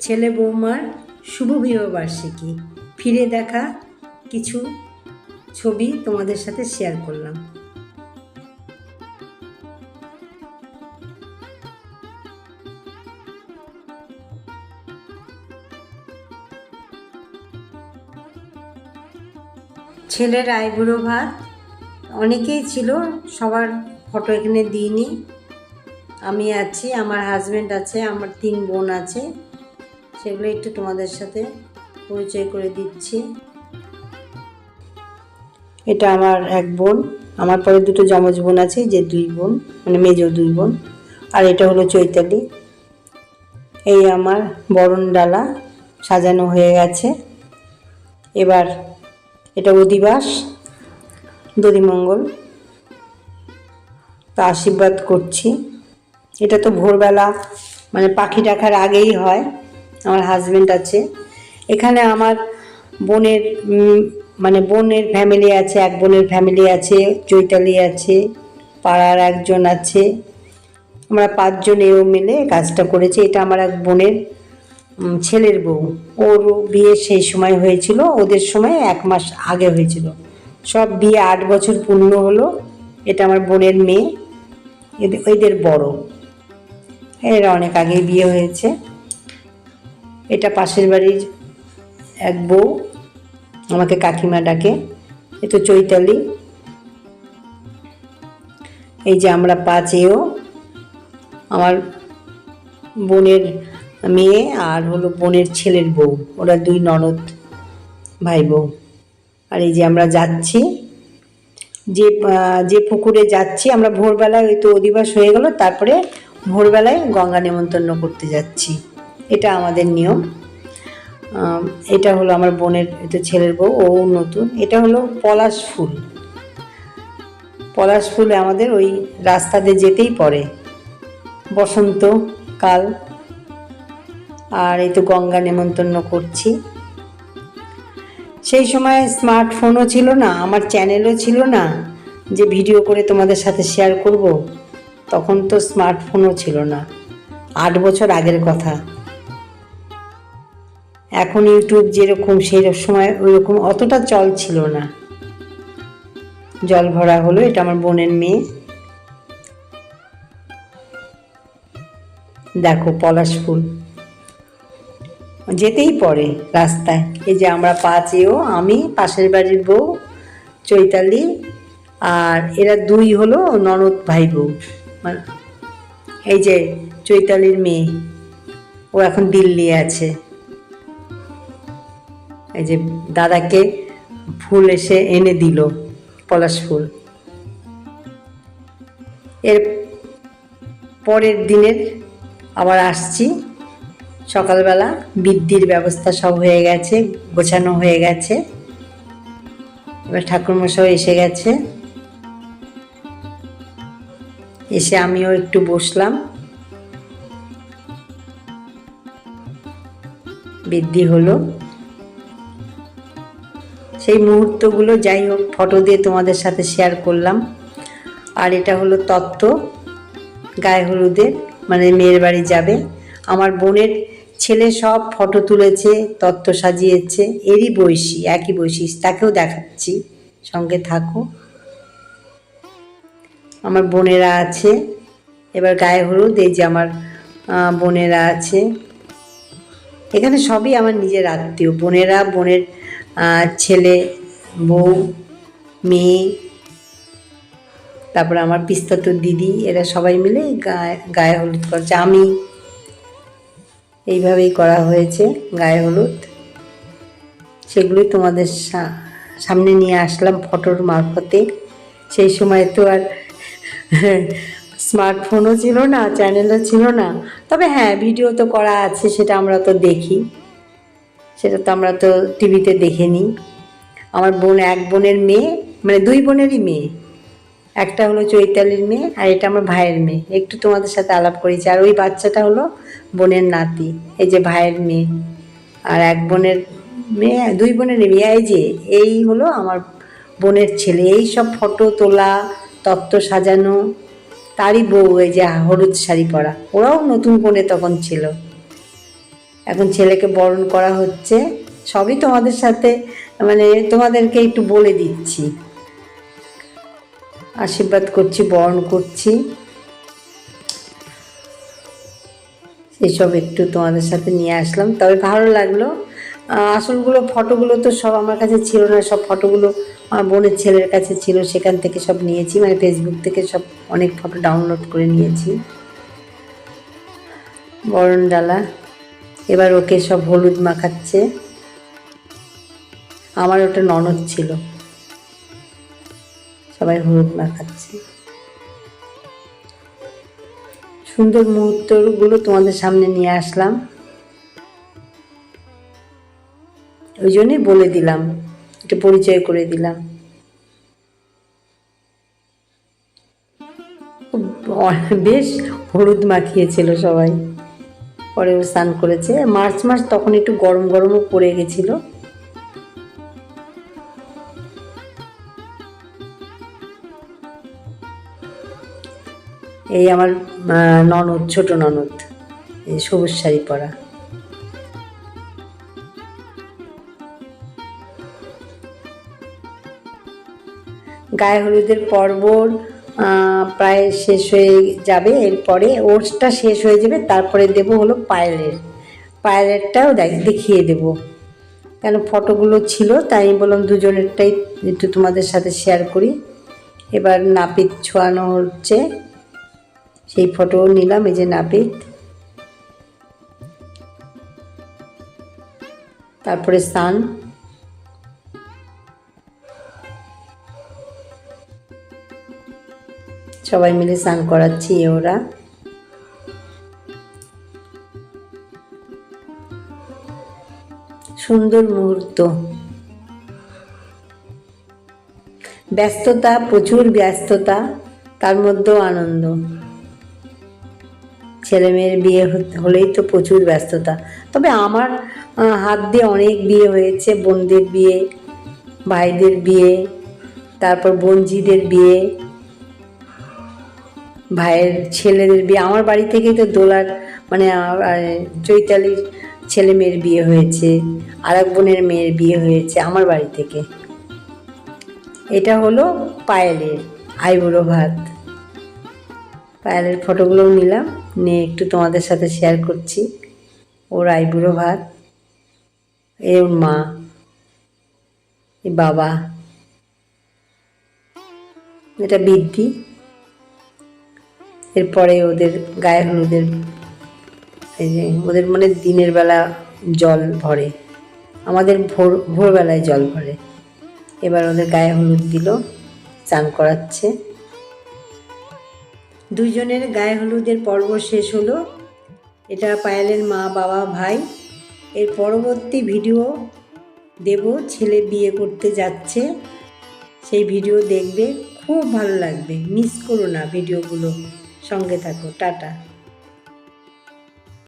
ছেলে বৌমার শুভ বিবাহবার্ষিকী। ফিরে দেখা কিছু ছবি তোমাদের সাথে শেয়ার করলাম। ছেলের আইবুড়ো ভাত অনেকেই ছিল, সবার ফটো এখানে দিইনি। আমি আছি, আমার হাজব্যান্ড আছে, আমার তিন বোন আছে। সেগুলো একটু তোমাদের সাথে পরিচয় করে দিচ্ছি। এটা আমার এক বোন, আমার পরে দুটো যমজ বোন আছে যে দুই বোন মানে মেজ দুই বোন, আর এটা হলো চৈতালি। এই আমার বরণ ডালা সাজানো হয়ে গেছে। এবার এটা অধিবাস, দধিমঙ্গল, তা আশীর্বাদ করছি। এটা তো ভোরবেলা মানে পাখি ডাকার আগেই হয়। আমার হাজব্যান্ড আছে। এখানে আমার বোনের মানে বোনের ফ্যামিলি আছে, এক বোনের ফ্যামিলি আছে, চৈতালি আছে, পাড়ার একজন আছে। আমরা পাঁচজন এও মিলে কাজটা করেছি। এটা আমার এক বোনের ছেলের বউ। ওর বিয়ে সেই সময় হয়েছিল, ওদের সময় এক মাস আগে হয়েছিল। সব বিয়ে আট বছর পূর্ণ হলো। এটা আমার বোনের মেয়ে। এদের বড়। এরা অনেক আগেই বিয়ে হয়েছে। এটা পাশের বাড়ির এক বউ, আমাকে কাকিমা ডাকে। এ তো চৈতালি। এই যে আমরা পাঁচ, এও আমার বোনের মেয়ে আর হলো বোনের ছেলের বউ, ওরা দুই ননদ ভাই বউ আর এই যে আমরা যাচ্ছি, যে যে পুকুরে যাচ্ছি, আমরা ভোরবেলায় ওই তো অধিবাস হয়ে গেল, তারপরে ভোরবেলায় গঙ্গা নেমন্তন্ন করতে যাচ্ছি। এটা আমাদের নিয়ম। এটা হলো আমার বোনের, এটা ছেলের বউ, ও নতুন। এটা হলো পলাশ ফুল। পলাশ ফুল আমাদের ওই রাস্তা দিয়ে যেতেই পড়ে। বসন্ত কাল। আর এই তো গঙ্গা নেমন্তন্ন করছি। সেই সময় স্মার্টফোনও ছিল না, আমার চ্যানেলও ছিল না। যে ভিডিও করে তোমাদের সাথে শেয়ার করব, তখন তো স্মার্টফোনও ছিল না। আট বছর আগের কথা। এখন ইউটিউব যেরকম সেই সময় ওইরকম অতটা চল ছিল না। জল ভরা হলো, এটা আমার বোনের মেয়ে। দেখো পলাশ ফুল। যেতেই পড়ে রাস্তায়। এই যে আমরা পাঁচেও আমি, পাশের বাড়ির বউ, চৈতালি, আর এরা দুই হলো ননদ ভাই বউ। মানে এই যে চৈতালির মেয়ে, ও এখন দিল্লি আছে। এই যে দাদাকে ফুল এসে এনে দিল, পলাশ ফুল। এর পরের দিনের আবার আসছি। সকালবেলা বৃদ্ধির ব্যবস্থা সব হয়ে গেছে, গোছানো হয়ে গেছে। এবার ঠাকুরমশাই এসে গেছে। এসে আমিও একটু বসলাম। বৃদ্ধি হলো। সেই মুহূর্তগুলো যাই হোক ফটো দিয়ে তোমাদের সাথে শেয়ার করলাম। আর এটা হলো তত্ত্ব গায়ে হলুদের মানে মেয়ের বাড়ি যাবে। আমার বোনের ছেলে সব ফটো তুলেছে, তত্ত্ব সাজিয়েছে, এরই বয়সী, একই বয়সী, তাকেও দেখাচ্ছি, সঙ্গে থাকো। আমার বোনেরা আছে, এবার গায়ে হলুদ, এই যে আমার বোনেরা আছে। এখানে সবই আমার নিজের আত্মীয়, বোনেরা, বোনের আহ, ছেলে বউ মেয়ে তারপরে আমার পিস্তাতুর দিদি এরা সবাই মিলে গায়ে গায়ে হলুদ করছে। আমি এইভাবেই করা হয়েছে গায়ে হলুদ। সেগুলোই তোমাদের সামনে নিয়ে আসলাম ফটোর মারফতে। সেই সময় তো আর স্মার্টফোনও ছিল না চ্যানেলও ছিল না। তবে হ্যাঁ ভিডিও তো করা আছে সেটা আমরা তো দেখি। সেটা তো আমরা তো টিভিতে দেখে নিই আমার বোন এক বোনের মেয়ে মানে দুই বোনেরই মেয়ে। একটা হলো চৈতালির মেয়ে আর এটা আমার ভাইয়ের মেয়ে। একটু তোমাদের সাথে আলাপ করেছি। আর ওই বাচ্চাটা হলো বোনের নাতি, এই যে ভাইয়ের মেয়ে। আর এক বোনের মেয়ে, দুই বোনের মেয়ে। এই যে, এই হলো আমার বোনের ছেলে। এই সব ফটো তোলা, তত্ত্ব সাজানো, তারই বউ, এই যে হলুদ শাড়ি পরা। ওরাও নতুন বোনে তখন ছিল। এখন ছেলেকে বরণ করা হচ্ছে। সবই তোমাদের সাথে মানে তোমাদেরকে একটু বলে দিচ্ছি। আশীর্বাদ করছি, বরণ করছি। সেসব একটু তোমাদের সাথে নিয়ে আসলাম। তবে ভালো লাগল। আসলগুলো, ফটোগুলো তো সব আমার কাছে ছিল না, সব ফটোগুলো আমার বোনের ছেলের কাছে ছিল। সেখান থেকে সব নিয়েছি মানে ফেসবুক থেকে সব অনেক ফটো ডাউনলোড করে নিয়েছি। বরণ ডালা। এবার ওকে সব হলুদ মাখাচ্ছে। আমার ওটা ননদ ছিল। সবাই হলুদ মাখাচ্ছে। সুন্দর মুহূর্তগুলো তোমাদের সামনে নিয়ে আসলাম। ওই জন্যই বলে দিলাম, একটু পরিচয় করে দিলাম। বেশ হলুদ মাখিয়েছিল সবাই। পরে ও স্নান করেছে। মার্চ মাস তখন একটু গরম গরমও পড়ে গেছিল। এই আমার ননদ ছোট ননদ এই সবুজ শাড়ি পরা। গায়ে হলুদের পর্ব আহ, প্রায় শেষ হয়ে যাবে। এরপরে ওটসটা শেষ হয়ে যাবে। তারপরে দেব হলো পায়েলের। পায়েলেরটাও দেখ, দেখিয়ে দেব। কেন ফটোগুলো ছিল, তাই আমি বললাম দুজনেরটাই একটু তোমাদের সাথে শেয়ার করি। এবার নাপিত ছোঁয়ানো হচ্ছে। সেই ফটো নিলাম, এই যে নাপিত। তারপরে স্নান সবাই মিলে স্নান করাচ্ছি ওরা। সুন্দর মুহূর্ত। ব্যস্ততা, প্রচুর ব্যস্ততা, তার মধ্যেও আনন্দ। ছেলে মেয়ের বিয়ে হলেই তো প্রচুর ব্যস্ততা। তবে আমার হাত দিয়ে অনেক বিয়ে হয়েছে, বোনদের বিয়ে, ভাইদের বিয়ে, তারপর বোনজিদের বিয়ে ভাইয়ের ছেলেদের বিয়ে, আমার বাড়ি থেকেই তো দোলার মানে চৈতালির ছেলে মেয়ের বিয়ে হয়েছে আর এক বোনের মেয়ের বিয়ে হয়েছে আমার বাড়ি থেকে। এটা হলো পায়েলের আইবুড়ো ভাত। পায়েলের ফটোগুলোও নিলাম, নিয়ে একটু তোমাদের সাথে শেয়ার করছি। ওর আইবুড়ো ভাত, এ ওর মা, এ বাবা। এটা বৃদ্ধি। এরপরে ওদের গায়ে হলুদের এই যে ওদের মানে দিনের বেলা জল ভরে। আমাদের ভোর, ভোরবেলায় জল ভরে। এবার ওদের গায়ে হলুদ দিল, চান করাচ্ছে। দুইজনের গায়ে হলুদের পর্ব শেষ হলো। এটা পায়েলের মা, বাবা, ভাই। এর পরবর্তী ভিডিও দেব, ছেলে বিয়ে করতে যাচ্ছে। সেই ভিডিও দেখবে, খুব ভালো লাগবে। মিস করো না ভিডিওগুলো। সঙ্গে থাকো টাটা।